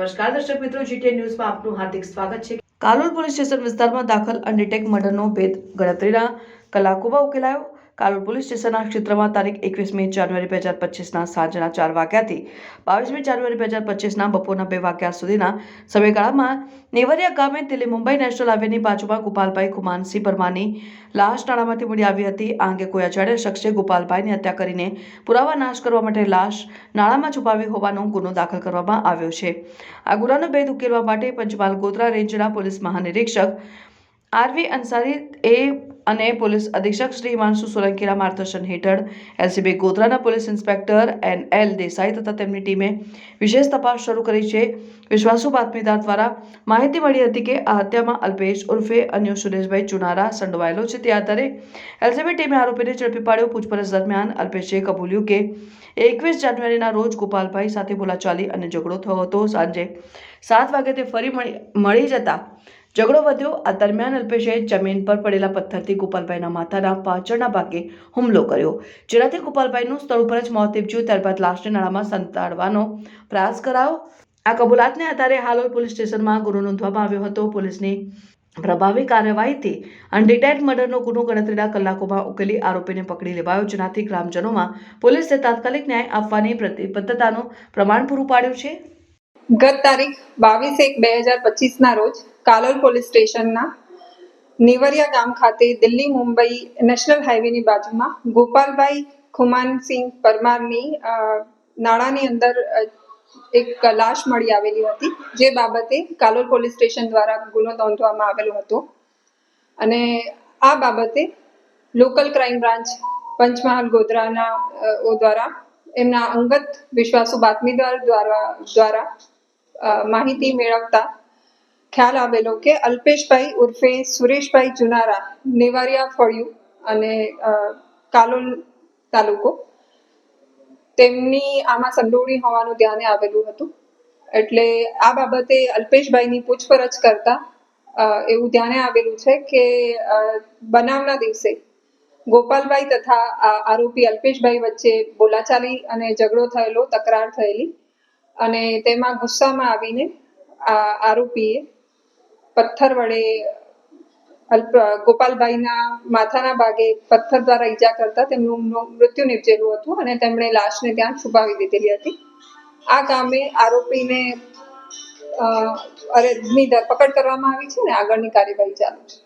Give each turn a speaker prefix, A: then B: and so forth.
A: નમસ્કાર, દર્શક મિત્રો જીટીએ ન્યૂઝમાં આપનું હાર્દિક સ્વાગત છે. કાલોલ પોલીસ સ્ટેશન વિસ્તારમાં દાખલ અનડિટેક મર્ડરનો ભેદ, ગણતરીના કલાકોમાં ઉકેલાયો. કાલોલ પોલીસ સ્ટેશનના ક્ષેત્રમાં તારીખ એકવીસમી જાન્યુઆરી બે હજાર પચીસના સાંજના ચાર વાગ્યાથી બાવીસમી જાન્યુઆરી બે હજાર પચીસના બપોરના બે વાગ્યા સુધીના સમયગાળામાં નેવરિયા ગામે દિલ્હી મુંબઈ નેશનલ હાઈવેની બાજુમાં ગોપાલભાઈ કુમાનસિંહ પરમાની લાશ નાળામાંથી મળી આવી હતી. આ અંગે કોઈ અજાણ્યા શખ્સે ગોપાલભાઈની હત્યા કરીને પુરાવા નાશ કરવા માટે લાશ નાળામાં છુપાવી હોવાનો ગુનો દાખલ કરવામાં આવ્યો છે. આ ગુનાનો ભેદ ઉકેલવા માટે પંચમહાલ ગોધરા રેન્જના પોલીસ મહાનિરીક્ષક આરવી અંસારી એ અને પોલીસ અધિક્ષક શ્રી હિમાંશુ સોલંકીના માર્ગદર્શન હેઠળ LCB ગોધરાના police inspector N L Desai તથા તેમની ટીમે વિશેષ તપાસ શરૂ કરી છે. વિશ્વાસુ બાતમીદાર દ્વારા માહિતી મળી હતી કે આ હત્યામાં અલ્પેશ ઉર્ફે અન્ય સુરેશભાઈ ચુનારા સંડોવાયેલો છે. તે આધારે એલસીબી ટીમે આરોપીને ઝડપી પાડ્યો. પૂછપરછ દરમિયાન અલ્પેશે કબૂલ્યું કે એકવીસ જાન્યુઆરીના રોજ ગોપાલભાઈ સાથે બોલાચાલી અને ઝઘડો થયો હતો. સાંજે સાત વાગે તે ફરી મળી મળી જતા ઝઘડો વધ્યો. આ દરમિયાન અલ્પેશે જમીન પર પડેલા પથ્થરથી ગોપાલભાઈના માથાના પાછળના ભાગે હુમલો કર્યો. જેનાથી ગોપાલભાઈનું સ્થળ ઉપર જ મોત નીપજ્યું. ત્યારબાદ લાશને નાળામાં સંતાડવાનો પ્રયાસ કરાયો. આ કબૂલાતને આધારે હાલોલ પોલીસ સ્ટેશનમાં ગુનો નોંધવામાં આવ્યો હતો. પોલીસની પ્રભાવી કાર્યવાહીથી અનડિટેડ મર્ડરનો ગુનો ગણતરીના કલાકોમાં ઉકેલી આરોપીને પકડી લેવાયો, જેનાથી ગ્રામજનોમાં પોલીસે તાત્કાલિક ન્યાય આપવાની પ્રતિબદ્ધતાનું પ્રમાણ પૂરું પાડ્યું છે.
B: ગત તારીખ બાવીસ એક બે હજાર પચીસના રોજ કાલોલ પોલીસ સ્ટેશનના નેવરિયા ગામ ખાતે દિલ્હી મુંબઈ નેશનલ હાઈવેની બાજુમાં ગોપાલભાઈ ખુમાનસિંહ પરમારની નાણાની અંદર એક લાશ મળી આવેલી હતી, જે બાબતે કાલોલ પોલીસ સ્ટેશન દ્વારા ગુનો નોંધવામાં આવેલો હતો. અને આ બાબતે લોકલ ક્રાઇમ બ્રાન્ચ પંચમહાલ ગોધરાના દ્વારા એમના અંગત વિશ્વાસુ બાતમીદાર દ્વારા દ્વારા માહિતી મેળવતા ખ્યાલ આવેલો કે અલ્પેશભાઈ ઉર્ફે સુરેશભાઈ જુનારા નેવારિયા ફળિયું અને કાલોલ તાલુકો. તેમની આમાં સંડોવણી હોવાનું ધ્યાને આવેલું હતું. એટલે આ બાબતે અલ્પેશભાઈની પૂછપરછ કરતા એવું ધ્યાને આવેલું છે કે બનાવના દિવસે ગોપાલભાઈ તથા આરોપી અલ્પેશભાઈ વચ્ચે બોલાચાલી અને ઝઘડો થયેલો, તકરાર થયેલી અને તેમાં ગુસ્સામાં આવીને આરોપીએ પથ્થર વડે ગોપાલભાઈના માથાના ભાગે પથ્થર દ્વારા ઈજા કરતા તેમનું મૃત્યુ નિપજેલું હતું અને તેમણે લાશને ત્યાં છુપાવી દીધેલી હતી. આ કામે આરોપીને અરે ધરપકડ કરવામાં આવી છે ને આગળની કાર્યવાહી ચાલુ છે.